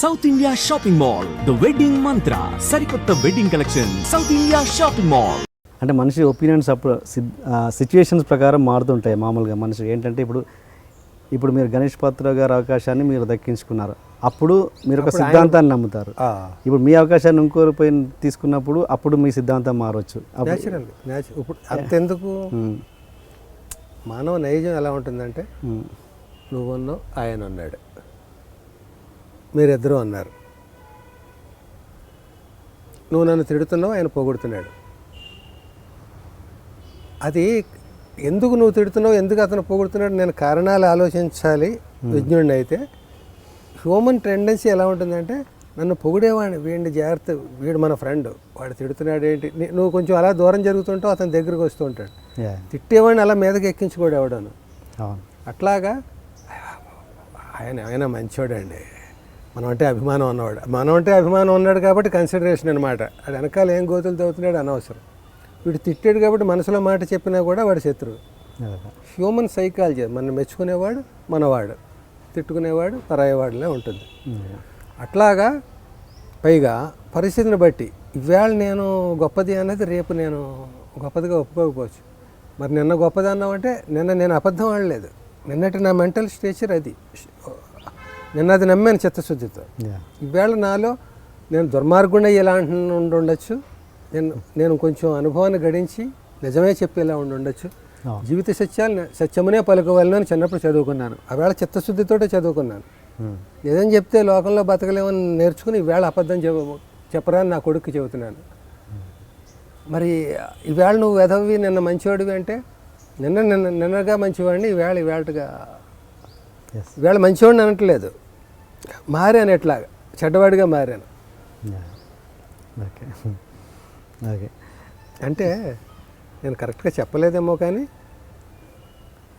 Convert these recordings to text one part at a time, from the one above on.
South India shopping mall the wedding Mantra సరికొత్త wedding collection South India shopping mall అంటే మనిషి opinions అప్పుడు situations ప్రకారం మారుతుంటాయి మామూలుగా మనిషి. ఏంటంటే ఇప్పుడు ఇప్పుడు మీరు గణేష్ పాత్ర గారి అవకాశాన్ని మీరు దక్కించుకున్నారు. అప్పుడు మీరు ఒక సిద్ధాంతాన్ని నమ్ముతారు. ఇప్పుడు మీ అవకాశాన్ని ఇంకోరి పైన తీసుకున్నప్పుడు అప్పుడు మీ సిద్ధాంతం మారవచ్చు ఇప్పుడు అంతెందుకు? ఉమ్, మానవ నైజం ఎలా ఉంటుందంటే ఉమ్, నువ్వు ఉన్నావు ఆయన ఉన్నాడు మీరిద్దరూ అన్నారు. నువ్వు నన్ను తిడుతున్నావు ఆయన పొగుడుతున్నాడు. అది ఎందుకు నువ్వు తిడుతున్నావు ఎందుకు అతను పొగుడుతున్నాడు నేను కారణాలు ఆలోచించాలి విజ్ఞుడిని అయితే. హ్యూమన్ టెండెన్సీ ఎలా ఉంటుందంటే నన్ను పొగిడేవాడిని వీడిని జాగ్రత్త వీడు మన ఫ్రెండ్ వాడు తిడుతున్నాడు ఏంటి నువ్వు కొంచెం అలా దూరం జరుగుతుంటావు అతని దగ్గరికి వస్తూ ఉంటాడు. తిట్టేవాడిని అలా మీదకి ఎక్కించుకోడు ఎవడను. అవును. అట్లాగా ఆయన ఆయన మంచోడండి. మనం అంటే అభిమానం ఉన్నవాడు. మనం అంటే అభిమానం ఉన్నాడు కాబట్టి కన్సిడరేషన్ అనమాట అది వెనకాల ఏం గోతులు తవ్వుతున్నాడు అనవసరం. వీడు తిట్టాడు కాబట్టి మనసులో మాట చెప్పినా కూడా వాడు శత్రువు. హ్యూమన్ సైకాలజీ మనం మెచ్చుకునేవాడు మనవాడు. తిట్టుకునేవాడు పరాయవాడులే ఉంటుంది. అట్లాగా పైగా పరిస్థితిని బట్టి ఇవాళ నేను గొప్పది అన్నది రేపు నేను గొప్పదిగా ఒప్పుకోకపోవచ్చు. మరి నిన్న గొప్పది అన్నామంటే నిన్న నేను అబద్ధం ఆడలేదు. నిన్నటి నా మెంటల్ స్టేచర్ అది. నిన్న అది నమ్మాను చిత్తశుద్ధితో. ఈవేళ నాలో నేను దుర్మార్గుండ ఇలా ఉండి ఉండొచ్చు నేను నేను కొంచెం అనుభవాన్ని గడించి నిజమే చెప్పేలా ఉండి ఉండొచ్చు. జీవిత సత్యాలు సత్యమునే పలుకోవాలని చిన్నప్పుడు చదువుకున్నాను. ఆవేళ చిత్తశుద్ధితోటే చదువుకున్నాను. నిజం చెప్తే లోకంలో బతకలేమని నేర్చుకుని ఈవేళ అబద్ధం చెప్పరా అని నా కొడుకు చెబుతున్నాను. మరి ఈవేళ నువ్వు వెధవి నిన్న మంచివాడివి అంటే నిన్న నిన్న నిన్నగా మంచివాడిని ఈవేళ ఈవేళగా ఈవేళ మంచివాడిని అనట్లేదు. మారాను ఎట్లాగా? చెడ్డవాడిగా మారాను. ఓకే ఓకే అంటే నేను కరెక్ట్గా చెప్పలేదేమో కానీ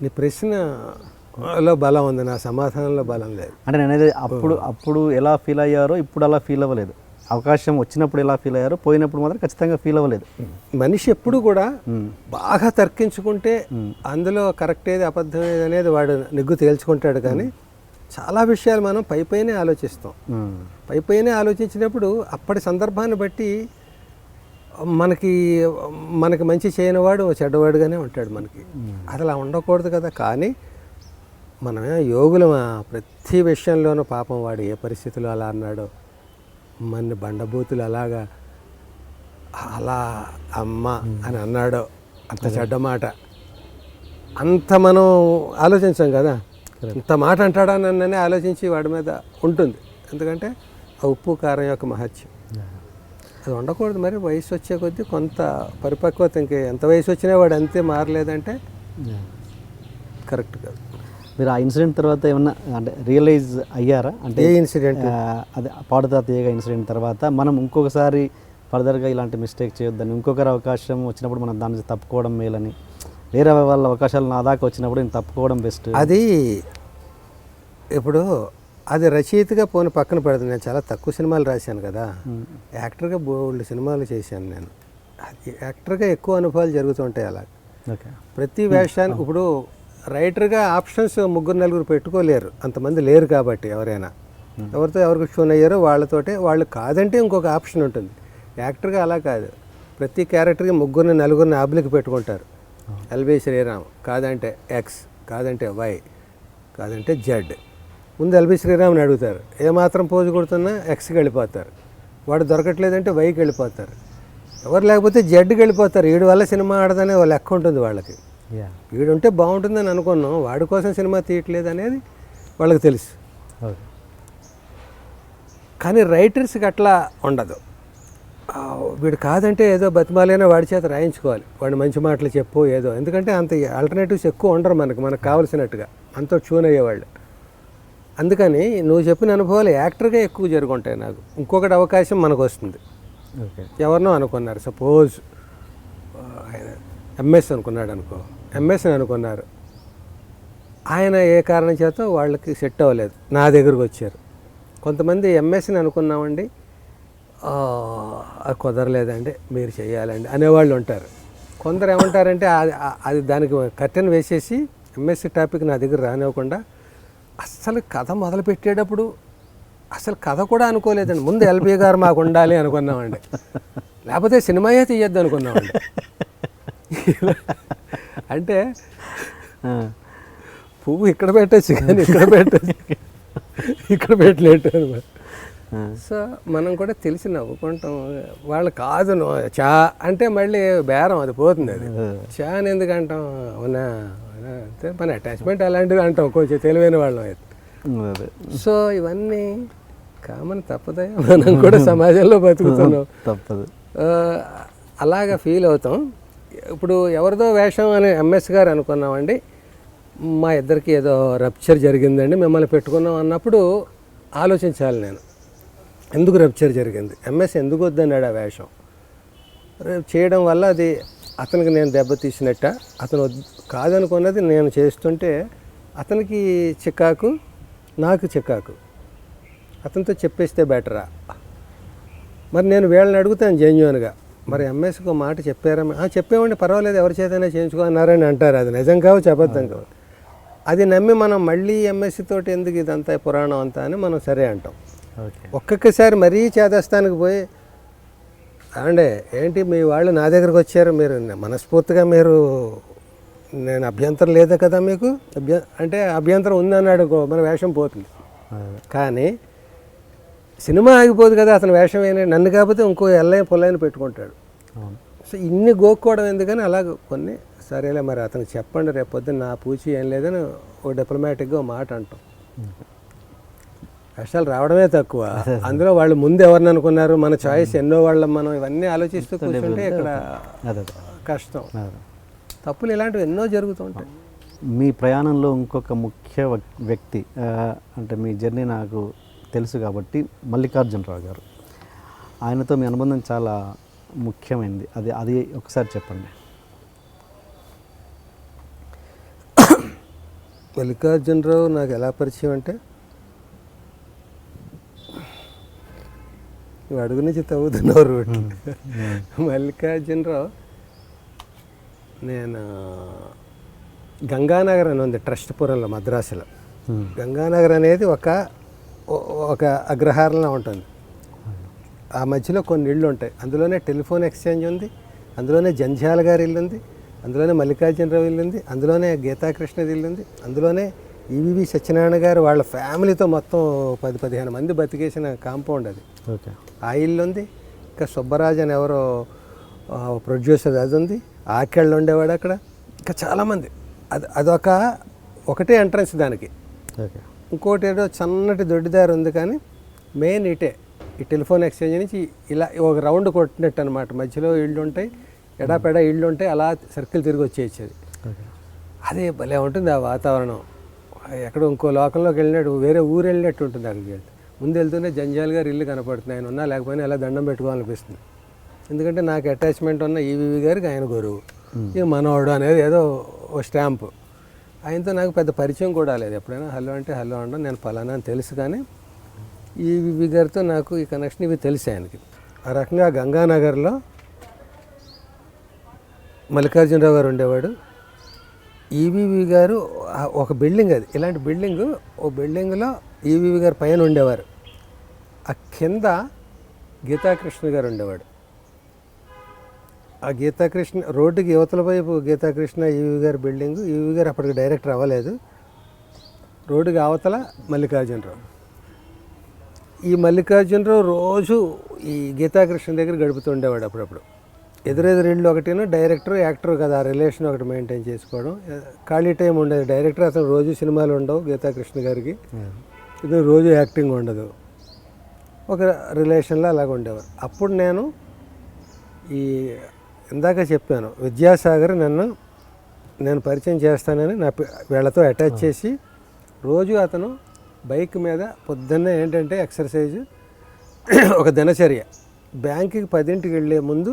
నీ ప్రశ్నలో బలం ఉంది. నా సమాధానంలో బలం లేదు. అంటే నేను అనేది అప్పుడు అప్పుడు ఎలా ఫీల్ అయ్యారో ఇప్పుడు అలా ఫీల్ అవ్వలేదు. అవకాశం వచ్చినప్పుడు ఎలా ఫీల్ అయ్యారో పోయినప్పుడు మాత్రం ఖచ్చితంగా ఫీల్ అవ్వలేదు. మనిషి ఎప్పుడు కూడా బాగా తర్కించుకుంటే అందులో కరెక్ట్ ఏది అబద్ధం ఏది అనేది వాడు నిగ్గు తేల్చుకుంటాడు కానీ చాలా విషయాలు మనం పై పైనే ఆలోచిస్తాం. పై పైనే ఆలోచించినప్పుడు అప్పటి సందర్భాన్ని బట్టి మనకి మనకి మంచి చేయనివాడు చెడ్డవాడుగానే ఉంటాడు మనకి. అది అలా ఉండకూడదు కదా. కానీ మనమే యోగులమా? ప్రతి విషయంలోనూ పాపం వాడు ఏ పరిస్థితిలో అలా అన్నాడో మన బండబూతులు అలాగా అలా అమ్మ అని అన్నాడో అంత చెడ్డ మాట. అంత మనం ఆలోచించాం కదా. ఇంత మాట అంటాడా నన్ననే ఆలోచించి వాడి మీద ఉంటుంది. ఎందుకంటే ఆ ఉప్పు కారం యొక్క మహత్యం. అది ఉండకూడదు. మరి వయసు వచ్చే కొద్దీ కొంత పరిపక్వత ఇంక ఎంత వయసు వచ్చినా వాడు అంతే మారలేదంటే. కరెక్ట్ కాదు. మీరు ఆ ఇన్సిడెంట్ తర్వాత ఏమన్నా అంటే రియలైజ్ అయ్యారా? అంటే ఏ ఇన్సిడెంట్? అదే పాడుతా తీయగా ఇన్సిడెంట్ తర్వాత మనం ఇంకొకసారి ఫర్దర్గా ఇలాంటి మిస్టేక్ చేయొద్దని ఇంకొకరి అవకాశం వచ్చినప్పుడు మనం దాని నుంచి తప్పుకోవడం మేలని వేరే వాళ్ళ అవకాశాలు నా దాకా వచ్చినప్పుడు నేను తప్పుకోవడం బెస్ట్ అది ఇప్పుడు అది రచయితగా పోని పక్కన పెడదు. నేను చాలా తక్కువ సినిమాలు రాశాను కదా. యాక్టర్గా బోల్డ్ సినిమాలు చేశాను నేను. యాక్టర్గా ఎక్కువ అనుభవాలు జరుగుతుంటాయి అలా. ఓకే. ప్రతి వేషానికి ఇప్పుడు రైటర్గా ఆప్షన్స్ ముగ్గురు నలుగురు పెట్టుకోలేరు. అంతమంది లేరు కాబట్టి ఎవరైనా. ఎవరితో ఎవరికి షోన్ అయ్యారో వాళ్ళతోటే వాళ్ళు కాదంటే ఇంకొక ఆప్షన్ ఉంటుంది. యాక్టర్గా అలా కాదు. ప్రతి క్యారెక్టర్కి ముగ్గురిని నలుగురిని ఆబ్లికి పెట్టుకుంటారు. ఎల్వి శ్రీరామ్ కాదంటే ఎక్స్ కాదంటే వై కాదంటే జెడ్ ముందు ఎల్బి శ్రీరామ్ని అడుగుతారు. ఏమాత్రం పోజు కొడుతున్నా ఎక్స్కి వెళ్ళిపోతారు. వాడు దొరకట్లేదంటే వైకి వెళ్ళిపోతారు. ఎవరు లేకపోతే జెడ్కి వెళ్ళిపోతారు. వీడి వల్ల సినిమా ఆడదనే వాళ్ళ లెక్క ఉంటుంది వాళ్ళకి. వీడుంటే బాగుంటుందని అనుకున్నాం. వాడి కోసం సినిమా తీయట్లేదు అనేది వాళ్ళకి తెలుసు. కానీ రైటర్స్కి అట్లా ఉండదు. వీడు కాదంటే ఏదో బతిమాలైనా వాడి చేత రాయించుకోవాలి. వాడు మంచి మాటలు చెప్పు ఏదో. ఎందుకంటే అంత ఆల్టర్నేటివ్స్ ఎక్కువ ఉండరు మనకు. మనకు కావాల్సినట్టుగా. అంత ట్యూన్ అయ్యేవాళ్ళు. అందుకని నువ్వు చెప్పిన అనుభవాలు యాక్టర్గా ఎక్కువ జరుగుంటాయి నాకు. ఇంకొకటి అవకాశం మనకు వస్తుంది. ఎవరినో అనుకున్నారు. సపోజ్ ఎంఎస్ అనుకున్నాడు అనుకో ఎంఎస్ అనుకున్నారు. ఆయన ఏ కారణం చేత వాళ్ళకి సెట్ అవ్వలేదు. నా దగ్గరకు వచ్చారు. కొంతమంది ఎంఎస్ని అనుకున్నామండి. అది కుదరలేదండి మీరు చేయాలండి అనేవాళ్ళు ఉంటారు. కొందరు ఏమంటారంటే అది అది దానికి కర్టెన్ వేసేసి ఎంఎస్సి టాపిక్ నా దగ్గర రానివ్వకుండా అస్సలు కథ మొదలు పెట్టేటప్పుడు అసలు కథ కూడా అనుకోలేదండి. ముందు ఎల్బీ గారు మాకు ఉండాలి అనుకున్నామండి. లేకపోతే సినిమాయే తీయద్దు అనుకున్నామండి. అంటే పువ్వు ఇక్కడ పెట్టచ్చు కానీ ఇక్కడ పెట్టచ్చు. ఇక్కడ పెట్టలేటు అనమాట సో మనం కూడా తెలిసి నవ్వుకుంటాం. వాళ్ళు కాదు చా అంటే మళ్ళీ బేరం అది పోతుంది అది. చా అని ఎందుకు అంటాం? అవునా? అంతే మన అటాచ్మెంట్ అలాంటిది అంటాం కొంచెం తెలివైన వాళ్ళం అయితే. సో ఇవన్నీ కామన్ తప్పదయ్యా మనం కూడా సమాజంలో బతుకుతున్నాం. తప్పదు. అలాగా ఫీల్ అవుతాం. ఇప్పుడు ఎవరిదో వేషం అని ఎంఎస్ గారు అనుకున్నామండి. మా ఇద్దరికి ఏదో రప్చర్ జరిగిందండి. మిమ్మల్ని పెట్టుకున్నాం అన్నప్పుడు ఆలోచించాలి నేను. ఎందుకు రప్చర్ జరిగింది? ఎంఎస్ ఎందుకు వద్దన్నాడు ఆ వేషం? రేపు చేయడం వల్ల అది అతనికి నేను దెబ్బతీసినట్ట అతను కాదనుకున్నది నేను చేస్తుంటే అతనికి చికాకు నాకు చికాకు అతనితో చెప్పేస్తే బెటరా? మరి నేను వీళ్ళని అడుగుతాను జెన్యున్గా. మరి ఎంఎస్కి ఒక మాట చెప్పారా? "ఆ, చెప్పామండి పర్వాలేదు ఎవరి చేతనే చేయించుకో అన్నారని అంటారు. అది నిజం కావు చెప్పొద్దాం కావు అది నమ్మి మనం మళ్ళీ ఎంఎస్సి తోటి ఎందుకు ఇదంతా పురాణం అంతా అని మనం సరే అంటాం. ఒక్కొక్కసారి మరీ చేదస్తానికి పోయి అండి ఏంటి మీ వాళ్ళు నా దగ్గరకు వచ్చారు? మీరు మనస్ఫూర్తిగా మీరు నేను అభ్యంతరం లేదా కదా మీకు? అభ్య అంటే అభ్యంతరం ఉందన్నాడు అనుకో, మన వేషం పోతుంది. కానీ సినిమా ఆగిపోదు కదా అతను వేషం అయినా నన్ను కాకపోతే ఇంకో ఎల్లయ్య పొల్లయ్యని పెట్టుకుంటాడు. సో ఇన్ని గోక్కోవడం ఎందుకని అలాగ కొన్ని సరేలే మరి అతనికి చెప్పండి రేపు పొద్దున్న నా పూచి ఏం లేదని ఓ డిప్లొమాటిక్గా ఓ మాట అంటాం. వేషాలు రావడమే తక్కువ. అందులో వాళ్ళు ముందు ఎవరిని అనుకున్నారు మన చాయిస్ ఎన్నో వాళ్ళం మనం ఇవన్నీ ఆలోచిస్తూ కూర్చుంటే ఇక్కడ. కష్టం. తప్పులు ఇలాంటివి ఎన్నో జరుగుతుంటాయి మీ ప్రయాణంలో ఇంకొక ముఖ్య వ్యక్- వ్యక్తి అంటే మీ జర్నీ నాకు తెలుసు కాబట్టి మల్లికార్జునరావు గారు. ఆయనతో మీ అనుబంధం చాలా ముఖ్యమైనది అది అది ఒకసారి చెప్పండి. మల్లికార్జునరావు నాకు ఎలా పరిచయం అంటే అడుగు నుంచి తవ్వుతున్నావు రూట్ మల్లికార్జునరావు నేను గంగానగర్ అని ఉంది ట్రస్ట్పురంలో మద్రాసులో. Hmm. గంగానగర్ అనేది ఒక ఒక అగ్రహారంలో ఉంటుంది. ఆ మధ్యలో కొన్ని ఇళ్ళు ఉంటాయి. అందులోనే టెలిఫోన్ ఎక్స్చేంజ్ ఉంది అందులోనే జంధ్యాల గారి ఇల్లు ఉంది అందులోనే మల్లికార్జునరావు ఇల్లు ఉంది అందులోనే గీతాకృష్ణది ఇల్లు ఉంది అందులోనే ఈవివి సత్యనారాయణ గారు వాళ్ళ ఫ్యామిలీతో మొత్తం పది పదిహేను మంది బతికేసిన కాంపౌండ్ అది. ఓకే. ఆ ఇల్లు ఉంది. ఇంకా సుబ్బరాజ్ అని ఎవరో ప్రొడ్యూసర్ అది ఉంది. ఆకెళ్ళు ఉండేవాడు అక్కడ. ఇంకా చాలామంది అది అదొక ఒకటే ఎంట్రన్స్ దానికి. ఓకే. ఇంకోటి ఏదో సన్నటి దొడ్డిదారి ఉంది కానీ మెయిన్ ఇటే. ఈ టెలిఫోన్ ఎక్స్చేంజ్ నుంచి ఇలా ఒక రౌండ్ కొట్టినట్టు అనమాట మధ్యలో ఇళ్ళు ఉంటాయి ఎడాపెడా ఇళ్ళు ఉంటాయి అలా సర్కిల్ తిరిగి వచ్చేసేది. అదే భలే ఉంటుంది ఆ వాతావరణం. ఎక్కడో ఇంకో లోకంలోకి వెళ్ళినట్టు వేరే ఊరు వెళ్ళినట్టు ఉంటుంది అక్కడికి వెళ్తే. ముందు వెళ్తూనే జంజాల్ గారు ఇల్లు కనపడుతుంది ఆయన ఉన్నా లేకపోయినా అలా దండం పెట్టుకోవాలనిపిస్తుంది. ఎందుకంటే నాకు అటాచ్మెంట్ ఉన్న ఈవీవి గారికి ఆయన గురువు. ఇక మనవాడు అనేది ఏదో ఓ స్టాంపు. ఆయనతో నాకు పెద్ద పరిచయం కూడా లేదు. ఎప్పుడైనా హలో అంటే హలో అనడం నేను ఫలానా అని తెలుసు కానీ ఈ గారితో నాకు ఈ కనెక్షన్ ఇవి తెలుసు ఆయనకి. ఆ రకంగా గంగానగర్లో మల్లికార్జునరావు గారు ఉండేవాడు. ఈవీవి గారు ఒక బిల్డింగ్ అది. ఇలాంటి బిల్డింగ్ ఓ బిల్డింగ్లో ఈవీవి గారు పైన ఉండేవారు. ఆ కింద గీతాకృష్ణ గారు ఉండేవాడు. ఆ గీతాకృష్ణ రోడ్డుకి యువతల వైపు గీతాకృష్ణ ఈవి గారి బిల్డింగ్. ఈవి గారు అప్పటికి డైరెక్టర్ అవ్వలేదు రోడ్డుకి అవతల మల్లికార్జునరావు. ఈ మల్లికార్జునరావు రోజు ఈ గీతాకృష్ణ దగ్గర గడుపుతుండేవాడు అప్పుడప్పుడు. ఎదురెదురు ఇళ్ళు ఒకటిను డైరెక్టర్ యాక్టర్ కదా ఆ రిలేషన్ ఒకటి మెయింటైన్ చేసుకోవడం. ఖాళీ టైం ఉండేది. డైరెక్టర్ అతను రోజు సినిమాలు ఉండవు గీతాకృష్ణ గారికి. ఇది రోజు యాక్టింగ్ ఉండదు. ఒక రిలేషన్లో అలాగ ఉండేవారు. అప్పుడు నేను ఈ ఇందాక చెప్పాను విద్యాసాగర్ నన్ను నేను పరిచయం చేస్తానని నా వీళ్ళతో అటాచ్ చేసి రోజు అతను బైక్ మీద పొద్దున్నే ఏంటంటే ఎక్సర్సైజ్ ఒక దినచర్య. బ్యాంకుకి పదింటికి వెళ్ళే ముందు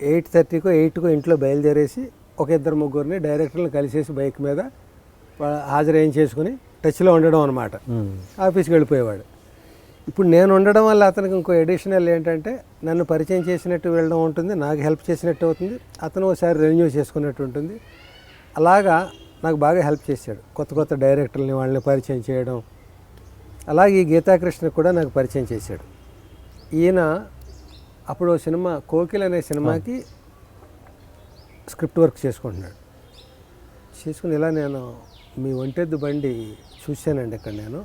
ఎయిట్ థర్టీకో ఎయిట్కో ఇంట్లో బయలుదేరేసి ఒక ఇద్దరు ముగ్గురిని డైరెక్టర్ని కలిసేసి బైక్ మీద హాజరు చేసుకుని టచ్లో ఉండడం అనమాట ఆఫీస్కి వెళ్ళిపోయేవాడు. ఇప్పుడు నేను ఉండడం వల్ల అతనికి ఇంకో ఎడిషనల్ ఏంటంటే నన్ను పరిచయం చేసినట్టు వెళ్ళడం ఉంటుంది నాకు హెల్ప్ చేసినట్టు అవుతుంది అతను ఒకసారి రెన్యూ చేసుకున్నట్టు ఉంటుంది. అలాగా నాకు బాగా హెల్ప్ చేశాడు. కొత్త కొత్త డైరెక్టర్ని వాళ్ళని పరిచయం చేయడం అలాగే ఈ గీతాకృష్ణ కూడా నాకు పరిచయం చేశాడు. ఈయన అప్పుడు ఓ సినిమా కోకిల్ అనే సినిమాకి స్క్రిప్ట్ వర్క్ చేసుకుంటున్నాడు. చేసుకుని ఇలా నేను మీ ఒంటెద్దు బండి చూశానండి ఇక్కడ నేను.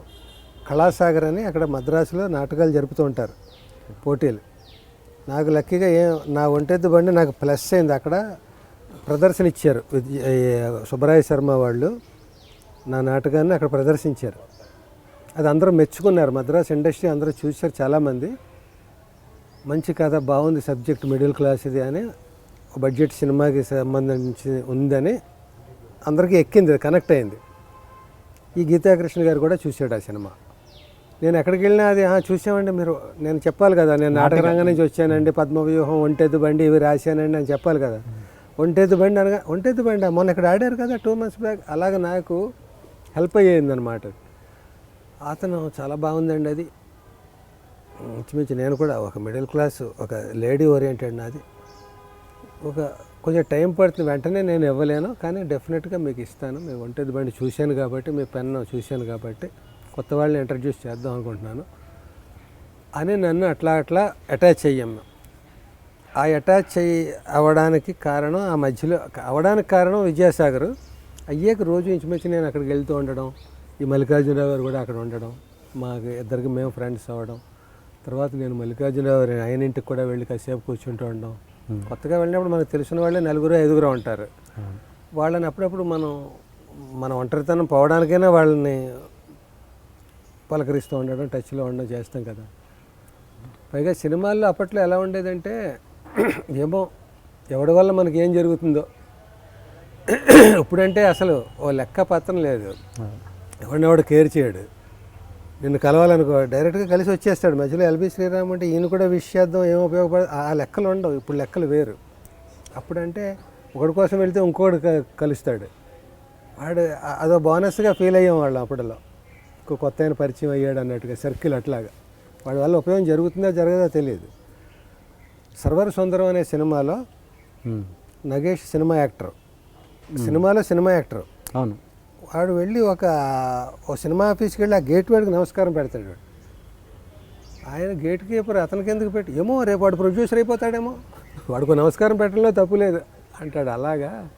కళాసాగర్ అని అక్కడ మద్రాసులో నాటకాలు జరుపుతూ ఉంటారు పోటీలు. నాకు లక్కీగా ఏం నా ఒంటెద్దు బండి నాకు ప్లస్ అయింది అక్కడ. ప్రదర్శన ఇచ్చారు సుబ్బరాయ శర్మ వాళ్ళు. నా నాటకాన్ని అక్కడ ప్రదర్శించారు. అది అందరూ మెచ్చుకున్నారు. మద్రాస్ ఇండస్ట్రీ అందరూ చూశారు చాలామంది. మంచి కథ బాగుంది సబ్జెక్ట్ మిడిల్ క్లాస్ ఇది అని బడ్జెట్ సినిమాకి సంబంధించి ఉందని అందరికీ ఎక్కింది కనెక్ట్ అయింది. ఈ గీతాకృష్ణ గారు కూడా చూశాడు ఆ సినిమా. నేను ఎక్కడికి వెళ్ళినా అది "ఆ, చూసామండి మీరు. నేను చెప్పాలి కదా నేను నాటక రంగం నుంచి వచ్చానండి పద్మవ్యూహం ఒంటెద్దు బండి ఇవి రాశానండి అని చెప్పాలి కదా. ఒంటెద్దు బండి అనగా ఒంటెద్దు బండి మొన్న ఇక్కడ ఆడారు కదా టూ మంత్స్ బ్యాక్ అలాగ నాకు హెల్ప్ అయ్యింది అనమాట అతను చాలా బాగుందండి అది. ఇంచుమించు నేను కూడా ఒక మిడిల్ క్లాస్ ఒక లేడీ ఓరియంటెడ్ నాది. ఒక కొంచెం టైం పడుతుంది వెంటనే నేను ఇవ్వలేను కానీ డెఫినెట్గా మీకు ఇస్తాను. మీ ఒంటరి బండి చూశాను కాబట్టి మీ పెన్ను చూశాను కాబట్టి. కొత్త వాళ్ళని ఇంట్రడ్యూస్ చేద్దాం అనుకుంటున్నాను. అని నన్ను అట్లా అట్లా అటాచ్ అయ్యాం ఆ అటాచ్ అయ్యి అవ్వడానికి కారణం ఆ మధ్యలో అవడానికి కారణం విద్యాసాగర్. అయ్యాక రోజు ఇంచుమించు నేను అక్కడికి వెళ్తూ ఉండడం ఈ మల్లికార్జునరావు గారు కూడా అక్కడ ఉండడం మాకు ఇద్దరికి మేము ఫ్రెండ్స్ అవ్వడం తర్వాత నేను మల్లికార్జునరావు గారి ఆయన ఇంటికి కూడా వెళ్ళి కాసేపు కూర్చుంటూ ఉండడం. కొత్తగా వెళ్ళినప్పుడు మనకు తెలిసిన వాళ్ళే నలుగురు ఐదుగురు ఉంటారు. వాళ్ళని అప్పుడప్పుడు మనం మన ఒంటరితనం పోవడానికైనా వాళ్ళని పలకరిస్తూ ఉండడం టచ్లో ఉండడం చేస్తాం కదా. పైగా సినిమాల్లో అప్పట్లో ఎలా ఉండేదంటే ఏమో ఎవడి వల్ల మనకి ఏం జరుగుతుందో. ఇప్పుడంటే అసలు ఓ లెక్క పత్రం లేదు. ఎవడినెవడు కేర్ చేయడు. నిన్ను కలవాలనుకో డైరెక్ట్గా కలిసి వచ్చేస్తాడు. మధ్యలో ఎల్బి శ్రీరామ్ అంటే ఈయన కూడా విష్ చేద్దాం ఏం ఉపయోగపడ ఆ లెక్కలు ఉండవు. ఇప్పుడు లెక్కలు వేరు. అప్పుడంటే ఒకడి కోసం వెళ్తే ఇంకోటి కలుస్తాడు. వాడు అదో బోనస్గా ఫీల్ అయ్యాం వాళ్ళు అప్పటిలో. ఇంకో కొత్త ఆయన పరిచయం అయ్యాడు అన్నట్టుగా సర్కిల్ అట్లాగా. వాడి వల్ల ఉపయోగం జరుగుతుందో జరగదో తెలియదు. సర్వర్ సుందరం అనే సినిమాలో. Nagesh cinema actor. సినిమాలో సినిమా యాక్టర్. అవును. వాడు వెళ్ళి ఒక ఓ సినిమా ఆఫీస్కి వెళ్ళి ఆ గేట్ వాడికి నమస్కారం పెడతాడు వాడు. ఆయన గేట్ కీపర్ అతనికి ఎందుకు పెట్టి ఏమో రేపు వాడు ప్రొడ్యూసర్ అయిపోతాడేమో. వాడికి నమస్కారం పెట్టడంలో తప్పు లేదు. అంటాడు అలాగా?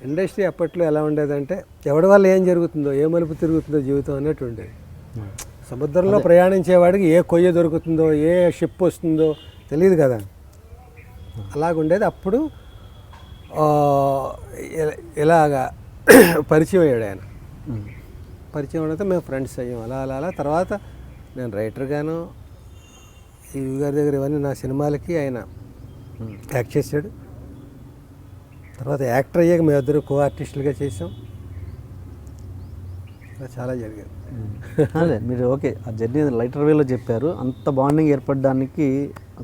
ఇండస్ట్రీ అప్పట్లో ఎలా ఉండేదంటే ఎవడి వల్ల ఏం జరుగుతుందో ఏ మలుపు తిరుగుతుందో జీవితం అన్నట్టు ఉండేది. సముద్రంలో ప్రయాణించేవాడికి ఏ కొయ్య దొరుకుతుందో ఏ షిప్ వస్తుందో తెలియదు కదా. అలాగుండేది. అప్పుడు ఇలాగా పరిచయం అయ్యాడు ఆయన. పరిచయం అయితే మేము ఫ్రెండ్స్ అయ్యాం. అలా అలా అలా. తర్వాత నేను రైటర్గాను ఈ గారి దగ్గర ఇవన్నీ నా సినిమాలకి ఆయన యాక్ట్ చేశాడు. తర్వాత యాక్టర్ అయ్యాక మేము ఇద్దరు కో ఆర్టిస్టులుగా చేసాం చాలా జరిగాయి. అదే మీరు ఓకే ఆ జర్నీ లైటర్ వేలో చెప్పారు. అంత బాండింగ్ ఏర్పడడానికి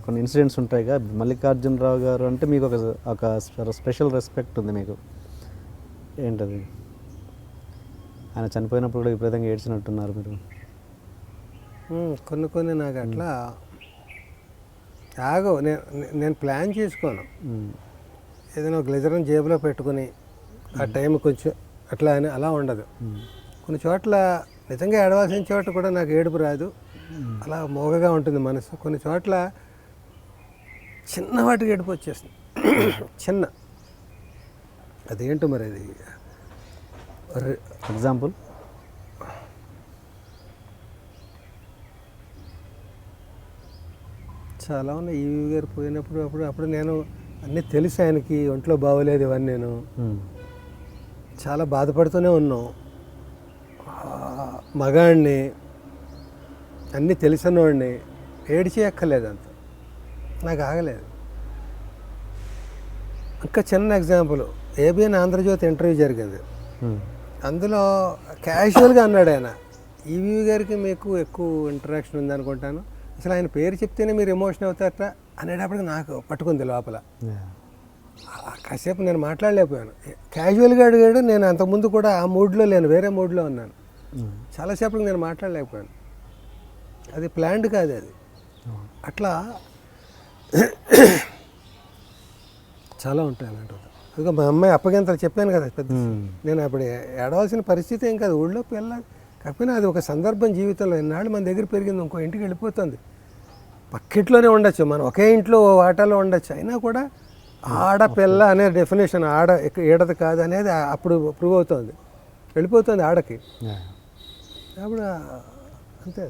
కొన్ని ఇన్సిడెంట్స్ ఉంటాయిగా. మల్లికార్జునరావు గారు అంటే మీకు ఒక ఒక స్పెషల్ రెస్పెక్ట్ ఉంది మీకు. ఏంటది? ఆయన చనిపోయినప్పుడు కూడా విపరీతంగా ఏడ్చినట్టున్నారు మీరు. కొన్ని కొన్ని నాకు అట్లా ఆగో నేను నేను ప్లాన్ చేసుకోను. ఏదైనా గ్లెజర్ని జేబులో పెట్టుకుని ఆ టైం కొంచెం అట్లా అని అలా ఉండదు. కొన్ని చోట్ల నిజంగా ఏడవాల్సిన చోట కూడా నాకు ఏడుపు రాదు. అలా మోగగా ఉంటుంది మనసు. కొన్ని చోట్ల చిన్న వాటికి ఏడుపు వచ్చేస్తుంది. చిన్న. అదేంటో మరి అది? ఎగ్జాంపుల్? చాలా ఉన్నాయి. ఈవీ గారు పోయినప్పుడు అప్పుడు అప్పుడు నేను అన్నీ తెలుసు ఆయనకి ఒంట్లో బాగోలేదు ఇవన్నీ నేను. చాలా బాధపడుతూనే ఉన్నాం. మగాడిని అన్నీ తెలిసినవాడిని ఏడిచి ఎక్కలేదు అంత. నాకు ఆగలేదు. ఇంకా చిన్న ఎగ్జాంపుల్ ఏబిఎన్ ఆంధ్రజ్యోతి ఇంటర్వ్యూ జరిగింది. అందులో క్యాజువల్గా అన్నాడు ఆయన ఈవీ గారికి మీకు ఎక్కువ ఇంటరాక్షన్ ఉందనుకుంటాను. అసలు ఆయన పేరు చెప్తేనే మీరు ఎమోషన్ అవుతారట? అనేటప్పటికి నాకు పట్టుకుంది లోపల. కాసేపు నేను మాట్లాడలేకపోయాను. క్యాజువల్గా అడిగాడు నేను అంతకుముందు కూడా ఆ మూడ్లో లేను వేరే మూడ్లో ఉన్నాను. చాలాసేపటికి నేను మాట్లాడలేకపోయాను. అది ప్లాన్డ్ కాదు అది. అట్లా చాలా ఉంటాయి అలాంటివి. అదిగో మా అమ్మాయి అప్పగింతలు చెప్పాను కదా పెద్ద నేను అప్పుడు ఏడవలసిన పరిస్థితి ఏం కాదు. ఊళ్ళో పిల్ల కాకపోతే అది ఒక సందర్భం జీవితంలో. ఎన్నాళ్ళు మన దగ్గర పెరిగింది ఇంకో ఇంటికి వెళ్ళిపోతుంది. పక్కింట్లోనే ఉండొచ్చు. మనం ఒకే ఇంట్లో వాటాలో ఉండొచ్చు. అయినా కూడా ఆడపిల్ల అనే డెఫినేషన్ ఆడ ఈడది కాదు అనేది అప్పుడు ప్రూవ్ అవుతుంది. వెళ్ళిపోతుంది ఆడకి. అప్పుడు అంతే.